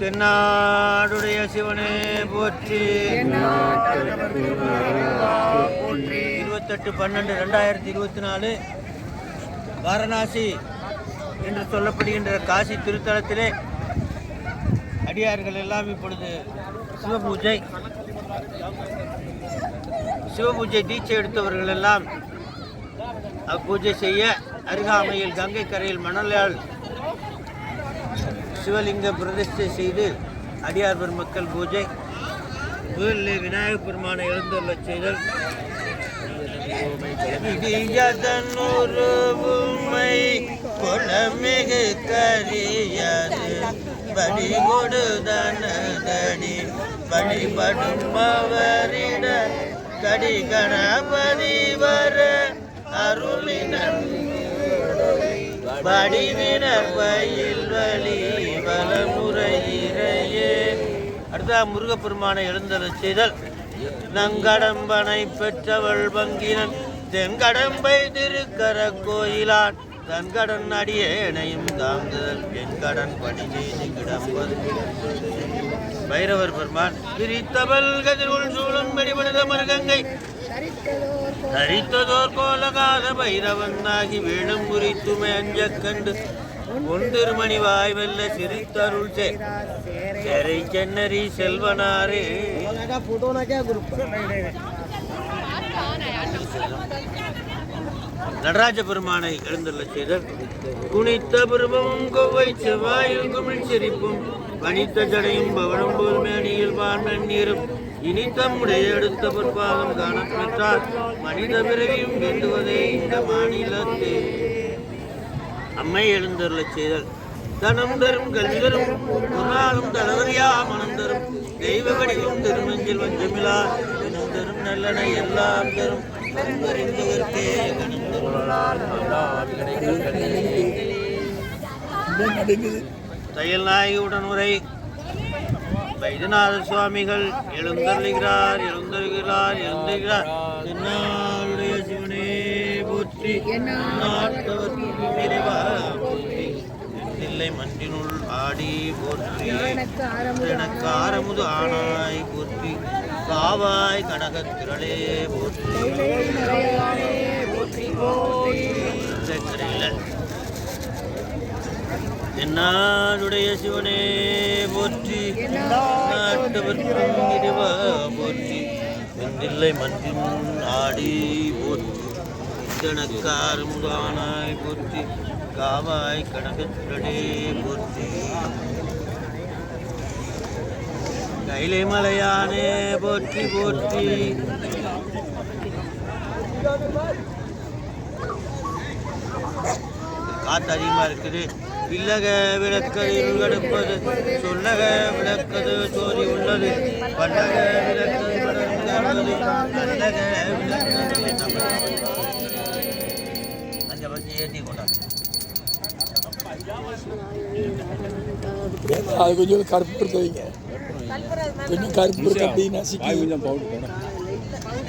தென்னாடுடைய சிவனே போற்றி. இருபத்தெட்டு பன்னெண்டு ரெண்டாயிரத்தி இருபத்தி நாலு வாரணாசி என்று சொல்லப்படுகின்ற காசி திருத்தலத்திலே அடியார்கள் எல்லாம் இப்பொழுது சிவபூஜை சிவபூஜை தீட்சை எடுத்தவர்கள் எல்லாம் அப்பூஜை செய்ய அருகாமையில் கங்கை கரையில் மணலால் சிவலிங்க பிரதிஷ்டை செய்து அடியார் பெருமக்கள் பூஜை. முதலில் விநாயகப் பெருமானை எழுந்துள்ள செய்தல். இதனுருமை குளமிகு கரியது படி கொடுதனதடி வழிபடும் அவரிட கடி கணபதி வர அருளினன். வடிவினர் பயில் வழி வலமுறையிறையே அடுத்த முருகப்பெருமானை எழுந்தருள் செய்தல். நங்கடம்பனை பெற்றவள் பங்கினன் தென்கடம்பை திருக்கர கோயிலான். தன்கடன் அடியேனையும் தாங்குதல் என்கடன் பணி செய்து கிடப்பது. பைரவர் பெருமான் பிரித்தவள் கதிருள் சூழும் வெடிபடுத மருகங்கை. தரித்ததோர் கோலகாத பைரவந்தாகி வேணும் குறித்துமே அஞ்சக் கண்டு. ஒன்றிருமணி வாய் வெல்ல சிரித்தருள் சே செரை சென்னரி செல்வனாரே. நடராஜ பெருமானை எழுந்துள்ள செய்தல் குனித்த பெருமமும் கொவ்வை செவ்வாயில் குமிழ் சிரிப்பும் பனித்த ஜடையும் பவனம் போல் மேனியில் வான்மண்ணீரும் இனி தம்முடைய எடுத்த பொற்பாகம் காணப்பெற்றார் மனித பிறவியும் வேண்டுவதே இந்த மாநிலத்தே. அம்மை எழுந்தருள செய்தல். தனம் தரும் கல்வி தரும் குணாலும் தளவரியா மனம் தரும். தெய்வ வடிவம் திருநெஞ்சில் வஞ்சமிலா தினம் தரும் நல்லன எல்லாம் தரும். அறிந்தவர்க்கே கணம் தையல் நாயகியுடன் உரை வைத்தியநாத சுவாமிகள் எழுந்தருளுகிறார் எழுந்தருகிறார் எழுந்துகிறார் என்னாருடைய சிவனே போற்றி போற்றி. இல்லை மன்றினுள் ஆடி போற்றி. எனக்கு ஆரமுது ஆனாய் போற்றி. காவாய் கனகத்திரளே போற்றி. கரையில் என்னாருடைய சிவனே போற்றி. நாட்டவர்க்கும் இறைவா போற்றி. வெந்தில்லை மன்றின் ஆடி போற்றி. கணக்கார் முதானாய் போற்றி. காவாய் கனகத்திரடே போற்றி. கைலை மலையானே போற்றி போற்றி. காற்று அதிகமாக இருக்குது. இல்லக விளக்கது இருள்கடுப்பது சொல்லக விளக்கது சோதி உள்ளது. பண்டக விளக்கது படர்ந்தது நல்லக விளக்கது ஏற்றி கொண்டாங்க அது கொஞ்சம் கருப்பு இருக்க வைங்க. கொஞ்சம் கருப்பு இருக்கு அப்படின்னு நசுக்கி. கொஞ்சம்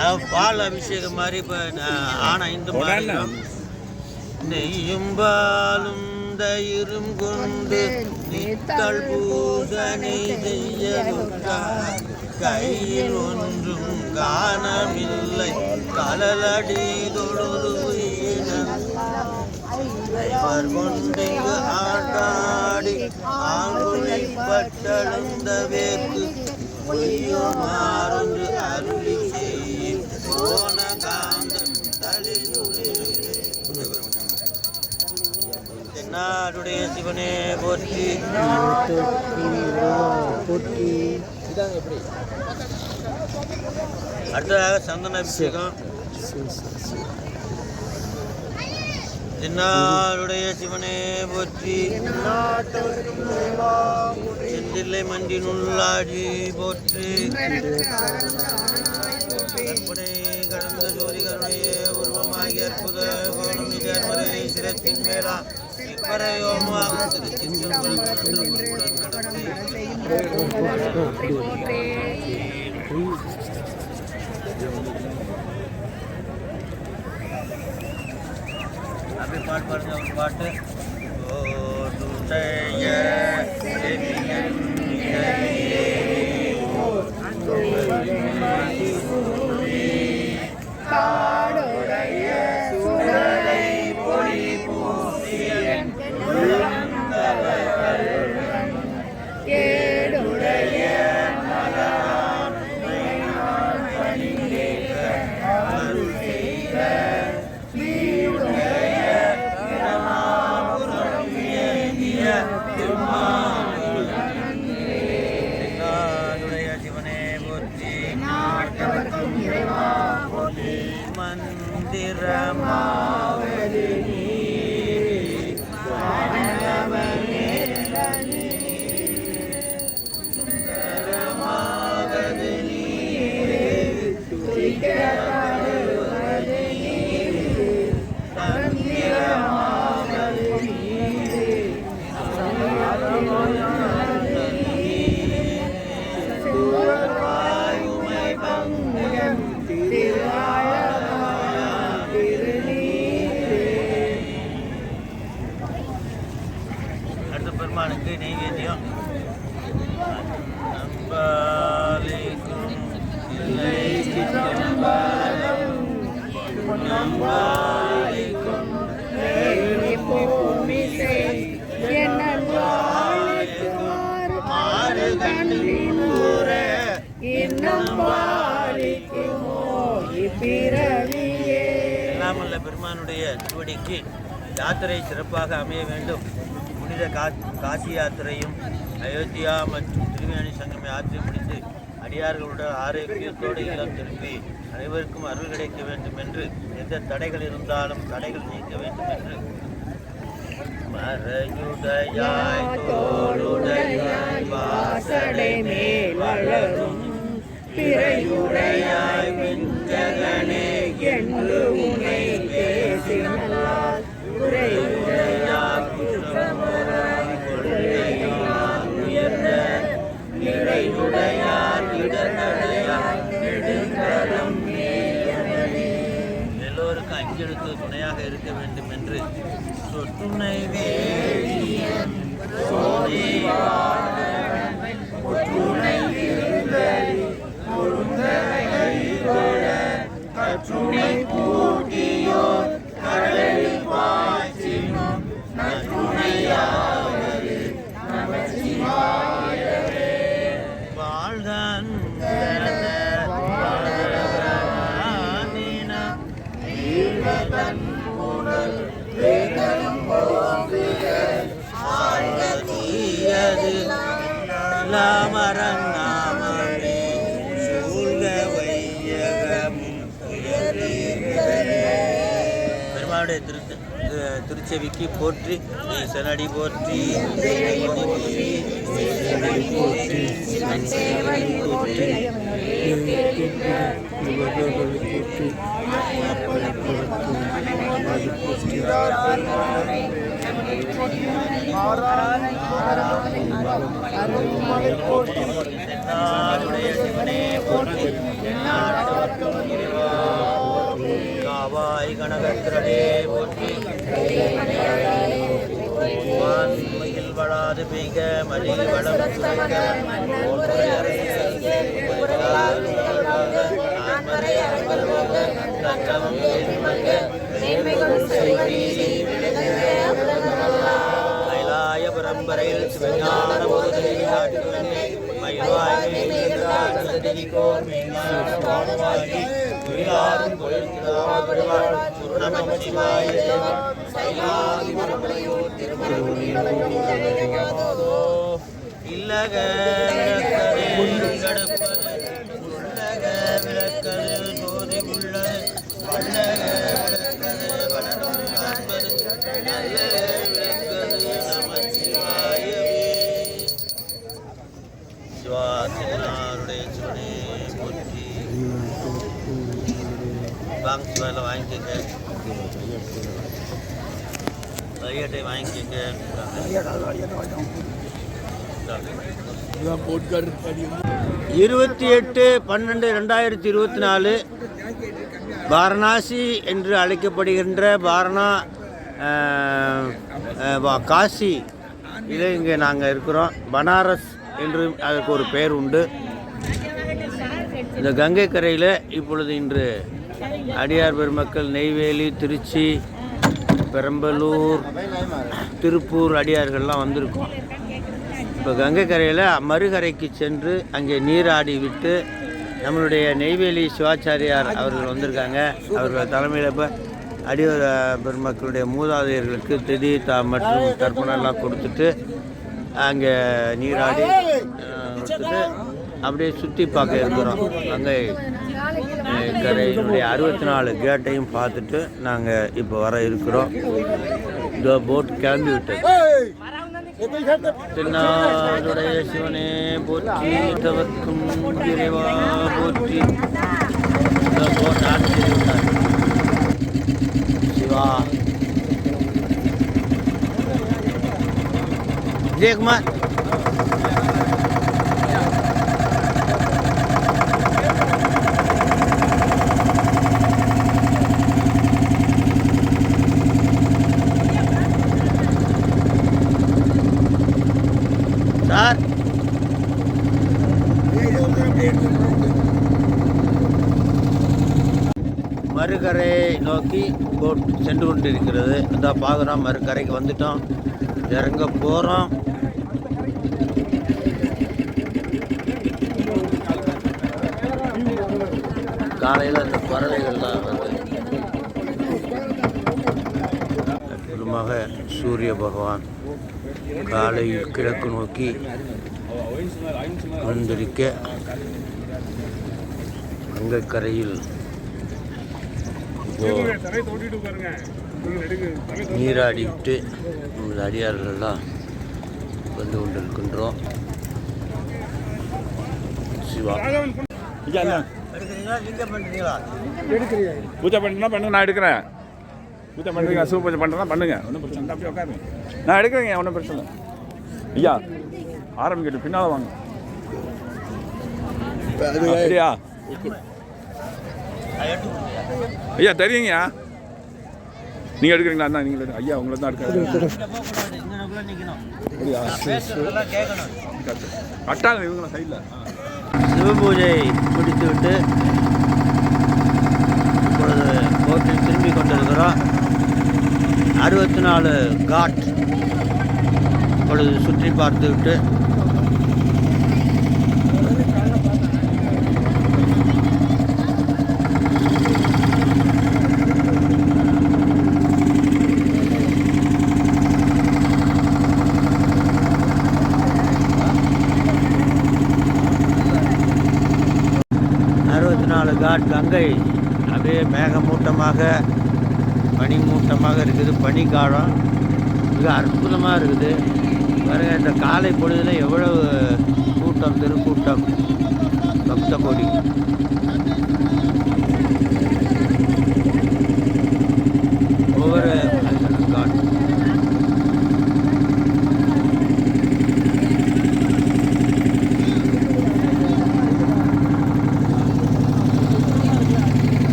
அஹ் பால் அபிஷேகம் மாதிரி இப்போ ஆனா இந்த மாதிரி நெய்யும் பாலும் தயிரும் கொண்டு நித்தள் பூசனை செய்யலுற்றார் கையில் ஒன்றும் காணமில்லை கலலடி தொழுது இவர் கொண்டிங்கு ஆண்டாடி ஆங்குழி பட்டழுந்த வேற்கு பொய்யுமாறொன்று அருளி செய்யும். போன நாடுடைய சிவனே போற்றி. போற்றி இதாங்க எப்படி அடுத்ததாக சந்தன அபிஷேகம். தென்னாடுடைய சிவனே போற்றி. செந்தில்லை மண்டினுள்ளாடி போற்றி. கற்பனை கடந்த ஜோதிகருடைய உருவமாகிய உருவமாகி அற்புத கோலம் நிஜர்மறை சிரத்தின் மேலா अभी पाठ पर जाओ पाठ ओ टूटे ये நைவேத்தியம் நம்பாலிக்கும் இல்லை சிற்றம்பலம். நம்பாலிக்கும் ஊர எல்லாமல்ல பெருமானுடைய திருவடிக்கு யாத்திரை சிறப்பாக அமைய வேண்டும் புனித காசி யாத்திரையும் அயோத்தியா மற்றும் திருவேணி சங்கம் யாத்திரை முடித்து அடியார்களுடன் ஆரோக்கியத்தோடு இல்லம் திரும்பி அனைவருக்கும் அருள் கிடைக்க வேண்டும் என்று எந்த தடைகள் இருந்தாலும் தடைகள் நீக்க வேண்டும் என்று. மறையுடையாய் தோளுடையாய் வாசடை மேல் வளரும். பிறையுடையாய் tunay. திருச்செவிக்கு போற்றி ஈசனடி போற்றி தென்னாடுடைய சிவனே போற்றி போற்றி. காவாய் போற்றி செய்க பெய்க மலில் வளம் சுரக்க ஓர்முறை அரசு கைலாய பரம்பரையில் சிவஞான பெருமாள் சுருணமச்சிவாய தேவன் இல்லக உள்ளக விளக்கது ஜோதி உள்ளது வல்லக விளக்கது வளரும் காண்பது நல்ல விளக்கது நமச்சிவாயவே சிவா போற்றி. வாங்க சிவாயில் வாங்கிக்கங்க. கையட்டை வாங்கிக்கோங்க இருபத்தி எட்டு பன்னெண்டு ரெண்டாயிரத்தி இருபத்தி நாலு வாரணாசி என்று அழைக்கப்படுகின்ற வாரணா வா- காசி இதில் இங்கே நாங்கள் இருக்கிறோம். பனாரஸ் என்று அதற்கு ஒரு பெயர் உண்டு. இந்த கங்கை கரையில் இப்பொழுது இன்று அடியார் பெருமக்கள் நெய்வேலி திருச்சி பெரம்பலூர் திருப்பூர் அடியார்கள்லாம் வந்திருக்கோம். இப்போ கங்கை கரையில் மறுகரைக்கு சென்று அங்கே நீராடி விட்டு நம்மளுடைய நெய்வேலி சிவாச்சாரியார் அவர்கள் வந்திருக்காங்க. அவர்கள் தலைமையில் இப்போ அடியோர பெருமக்களுடைய மூதாதையர்களுக்கு திதி தா மற்றும் தர்ப்பணம் எல்லாம் கொடுத்துட்டு அங்கே நீராடி கொடுத்துட்டு அப்படியே சுற்றி பார்க்க இருக்கிறோம். கங்கை கரையினுடைய அறுபத்தி நாலு கேட்டையும் பார்த்துட்டு நாங்கள் இப்போ வர இருக்கிறோம். இந்த போட் கிளம்பி விட்டது. திருநாளுடைய சிவனே போற்றி தவர்க்கும் இறைவா போற்றி இந்த போட் ஆட்சி சிவா. விஜயகுமார் சார் மறுகரையை நோக்கி போட் சென்று கொண்டிருக்கிறது. அந்த பார்க்குறோம் மறுக்கரைக்கு வந்துட்டோம். இறங்க போகிறோம் காலையில் அந்த பறவைகள்லாம் வந்து அற்புதமாக சூரிய பகவான் காலையில் கிழக்கு நோக்கி வந்திருக்க. கங்கைக்கரையில் நீராடிவிட்டு நமது அடியார்களெல்லாம் வந்து கொண்டிருக்கின்றோம். சிவா. பூஜை பண்ணுறா பண்ணுங்க நான் எடுக்கிறேன். பூஜை பண்ணுறீங்க சிவ பூஜை பண்ணுறா பண்ணுங்க. ஒன்றும் பிரச்சனை அப்படியே உட்காருங்க. நான் எடுக்கிறேங்க ஒன்றும் பிரச்சனை இல்லை. ஐயா ஆரம்பிக்கட்டும் பின்னால் வாங்க. அது அப்படியா? ஐயா தெரியுங்கய்யா. நீங்கள் எடுக்கிறீங்களா? அண்ணா நீங்கள் எடுங்க. ஐயா உங்களை தான் அப்படியா கட்டாங்க இவங்கள சைடில். சிவபூஜை முடித்துவிட்டு இப்பொழுது போட்டில் திரும்பி கொண்டிருக்கிறோம். அறுபத்தி நாலு காட் இப்பொழுது சுற்றி பார்த்துவிட்டு அறுபத்தி நாலு காட் கங்கை அப்படியே மேகமூட்டமாக பனிமூட்டமாக இருக்குது பனிக்காலம். மிக அற்புதமாக இருக்குது. பாருங்க இந்த காலை பொழுதில் எவ்வளவு கூட்டம் திருக்கூட்டம். பக்த கோடி ஒவ்வொரு காட்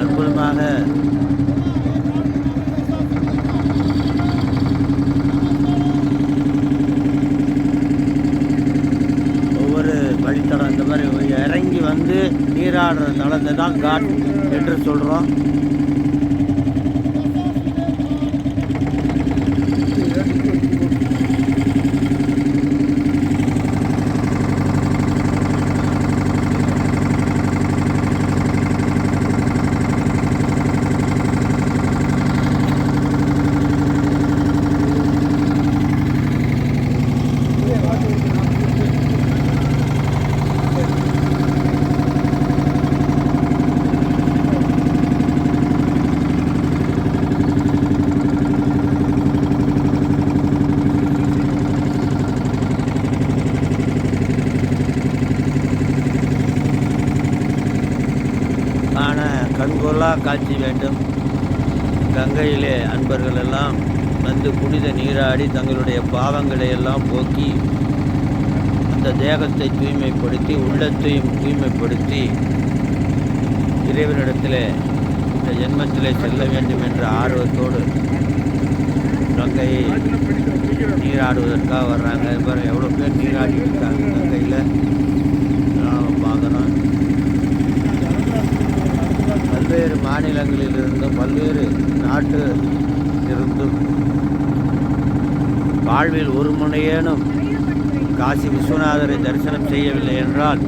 அற்புதமாக ஒவ்வொரு வழித்தடம் இந்த மாதிரி இறங்கி வந்து நீராடுற தளத்தை தான் காட் என்று சொல்கிறோம் காண கண்கொள்ளா காட்சி வேண்டும். கங்கையிலே அன்பர்கள் எல்லாம் வந்து புனித நீராடி தங்களுடைய பாவங்களை எல்லாம் போக்கி அந்த தேகத்தை தூய்மைப்படுத்தி உள்ளத்தையும் தூய்மைப்படுத்தி இறைவனிடத்தில் இந்த ஜென்மத்திலே செல்ல வேண்டும் என்ற ஆர்வத்தோடு கங்கையை நீராடுவதற்காக வர்றாங்க. எவ்வளோ பேர் நீராடி இருக்காங்க கங்கையில் நாம் பார்க்குறோம் பல்வேறு மாநிலங்களிலிருந்தும் பல்வேறு நாட்டு இருந்தும் வாழ்வில் ஒரு முனையேனும் காசி விஸ்வநாதரை தரிசனம் செய்யவில்லை என்றால்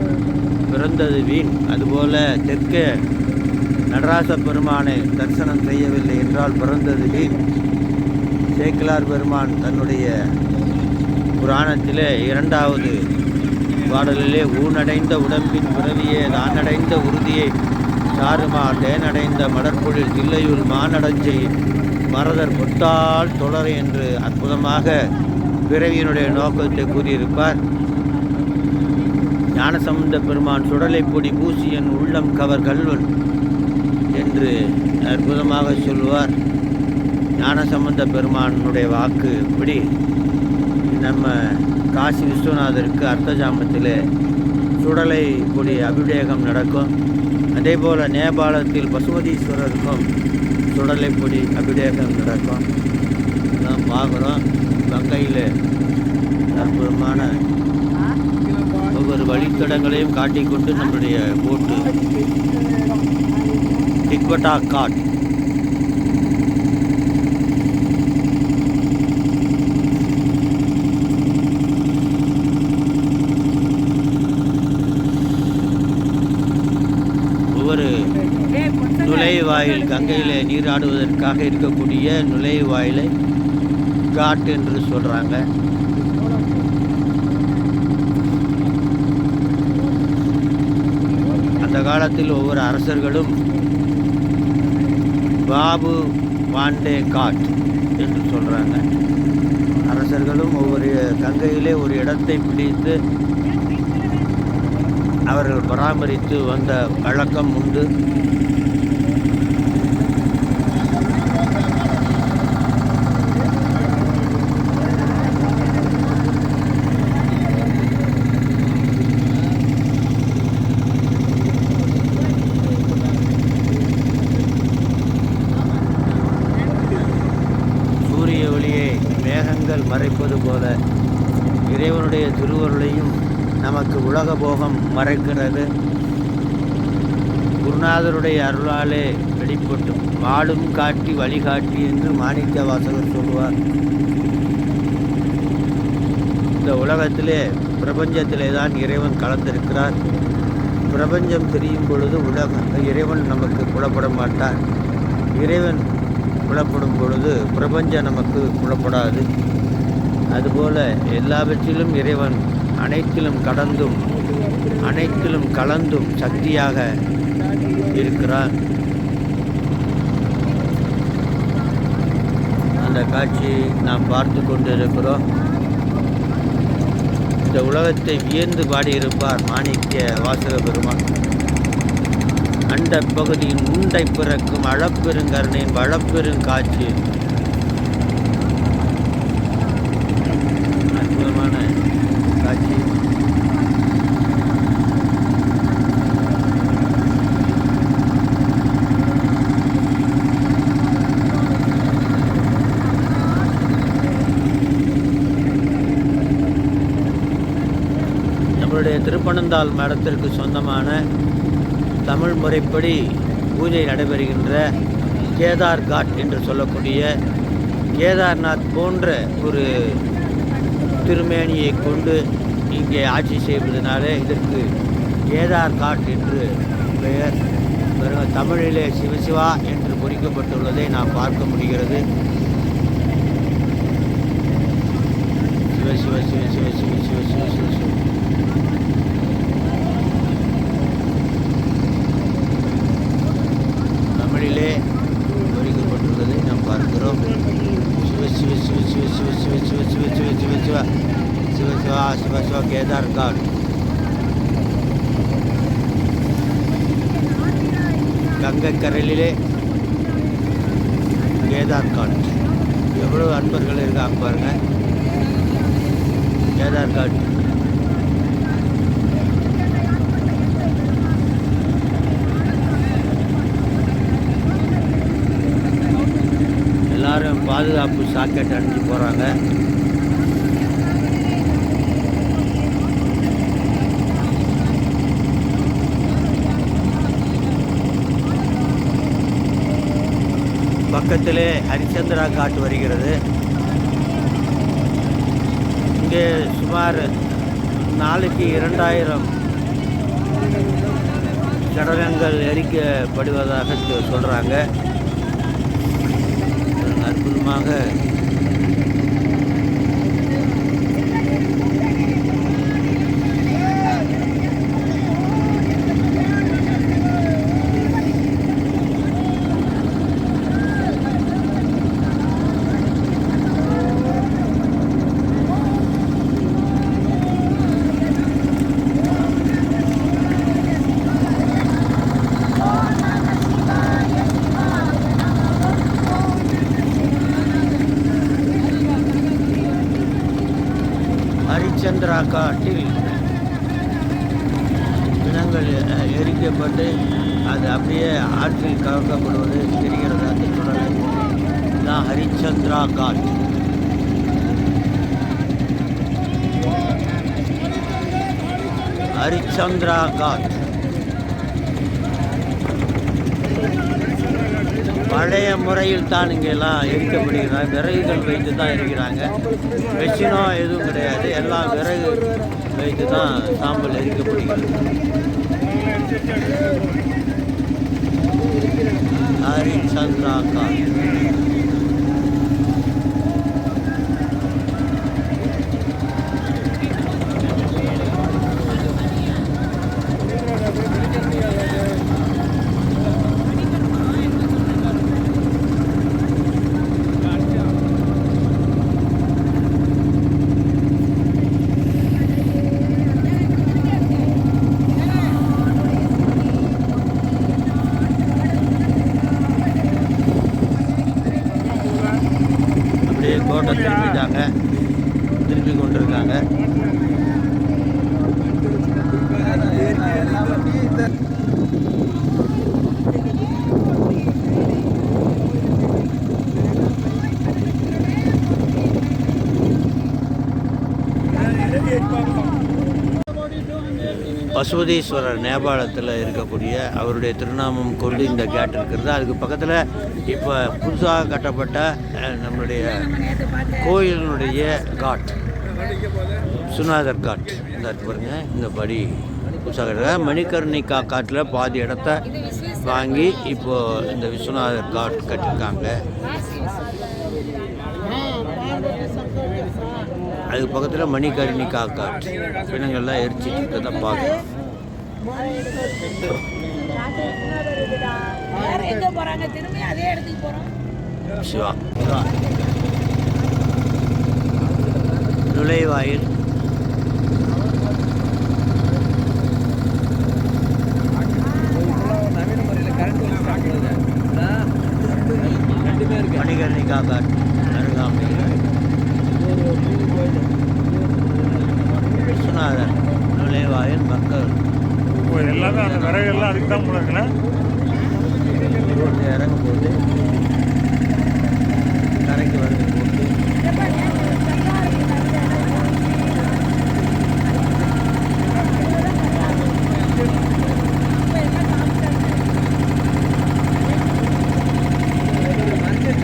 பிறந்தது வீண். அதுபோல தெற்கே நடராச பெருமானை தரிசனம் செய்யவில்லை என்றால் பிறந்தது வீண். சேக்கிலார் பெருமான் தன்னுடைய புராணத்திலே இரண்டாவது பாடலிலே ஊனடைந்த உடம்பின் பிறவியே தானடைந்த உறுதியை சாருமா தேனடைந்த மலர்பொழில் தில்லையுள் மானடஞ்சை மரதர் பொட்டால் தொடர் என்று அற்புதமாக பிறவியினுடைய நோக்கத்தை கூறியிருப்பார். ஞானசம்பந்த பெருமான் சுடலை பொடி பூசியன் உள்ளம் கவர் கல்வன் என்று அற்புதமாக சொல்வார் ஞானசம்பந்த பெருமானுடைய வாக்கு இப்படி. நம்ம காசி விஸ்வநாதருக்கு அர்த்த ஜாமத்தில் சுடலை கொடி அபிஷேகம் நடக்கும். அதே போல் நேபாளத்தில் பசுமதீஸ்வரருக்கும் சுடலைப்பொடி பொடி அபிஷேகம் நடக்கும். இதெல்லாம் பார்க்குறோம் கங்கையில் அற்புதமான ஒவ்வொரு வழித்தடங்களையும் காட்டிக்கொண்டு நம்முடைய போட்டு. டிக்வட்டா காட் ஒவ்வொரு நுழைவாயில் கங்கையில் நீராடுவதற்காக இருக்கக்கூடிய நுழைவாயிலை காட் என்று சொல்கிறாங்க அந்த காலத்தில் ஒவ்வொரு அரசர்களும் பாபு பாண்டே காட் என்று சொல்கிறாங்க அரசர்களும் ஒவ்வொரு கங்கையிலே ஒரு இடத்தை பிடித்து அவர்கள் பராமரித்து வந்த வழக்கம் உண்டு. மறைக்கிறது. குருநாதருடைய அருளாலே வெளிப்பட்டு வாடும் காட்டி வழிகாட்டி என்று மாணிக்க வாசகர் சொல்லுவார். இந்த உலகத்திலே பிரபஞ்சத்திலே தான் இறைவன் கலந்திருக்கிறார். பிரபஞ்சம் தெரியும் பொழுது உலக இறைவன் நமக்கு புலப்பட மாட்டார். இறைவன் புலப்படும் பொழுது பிரபஞ்சம் நமக்கு புலப்படாது. அதுபோல எல்லாவற்றிலும் இறைவன் அனைத்திலும் கடந்தும் அனைத்திலும் கலந்தும் சக்தியாக இருக்கிறார். அந்த காட்சி நாம் பார்த்து கொண்டிருக்கிறோம். இந்த உலகத்தை வியந்து பாடியிருப்பார் மாணிக்க வாசக பெருமான் அண்ட பகுதியின் உண்டை பிறக்கும் அளப்பெருங்கருணையின் வளப்பெருங்காட்சி காட்சி அற்புதமான காட்சி நம்மளுடைய திருப்பனந்தாள் மடத்திற்கு சொந்தமான தமிழ் முறைப்படி பூஜை நடைபெறுகின்ற கேதார் காட் என்று சொல்லக்கூடிய கேதார்நாத் போன்ற ஒரு திருமேனியை கொண்டு இங்கே ஆட்சி செய்வதனாலே இதற்கு கேதார் காட் என்று பெயர். தமிழிலே சிவசிவா என்று பொறிக்கப்பட்டுள்ளதை நாம் பார்க்க முடிகிறது. கங்கக்கரலிலே கேதார்காட் எவ்வளோ அன்பர்கள் இருக்காங்க பாருங்கள் கேதார்காட் எல்லாரும் பாதுகாப்பு சாக்கெட் அணிஞ்சு போகிறாங்க பக்கத்திலே ஹரிச்சந்திரா காட்டு வருகிறது. இங்கே சுமார் நாளைக்கு இரண்டாயிரம் சடலங்கள் எரிக்கப்படுவதாக சொல்கிறாங்க அற்புதமாக காட்டில் காட்டில் எரிக்கப்பட்டு அது அப்படியே ஆற்றில் கலக்கப்படுவது தெரிகிறது அந்த சுடலை இதுதான் ஹரிச்சந்திரா காட். ஹரிச்சந்திரா காட். பழைய முறையில் தான் இங்கெல்லாம் எரிக்கப்படுகிறாங்க விறகுகள் வைத்து தான் எரிக்கிறாங்க மெஷினோ எதுவும் கிடையாது. எல்லாம் விறகு வைத்து தான் சாம்பல் எரிக்கப்படுகிறது. ஹரிச்சந்திராக்கா காட் அப்படியே கோட்டை திருப்பிட்டாங்க திருப்பி கொண்டிருக்காங்க பசுபதீஸ்வரர் நேபாளத்தில் இருக்கக்கூடிய அவருடைய திருநாமம் கொண்டு இந்த கேட் இருக்கிறது. அதுக்கு பக்கத்தில் இப்போ புதுசாக கட்டப்பட்ட நம்மளுடைய கோயிலினுடைய காட். சுனாதர் காட். இந்த இருக்கு பாருங்க இந்த படி புதுசாக கட்டுற மணிகர்ணிகா காட்டில் பாதி இடத்த வாங்கி இப்போது இந்த விஸ்வநாதர் காட் கட்டியிருக்காங்க அது பக்கத்தில் மணிக்கரணி காட் பிணங்கள்லாம் எரிச்சிட்டு இருக்கிறத பார்க்கலாம் சிவா நுழைவாயில். மணிகர்ணிகா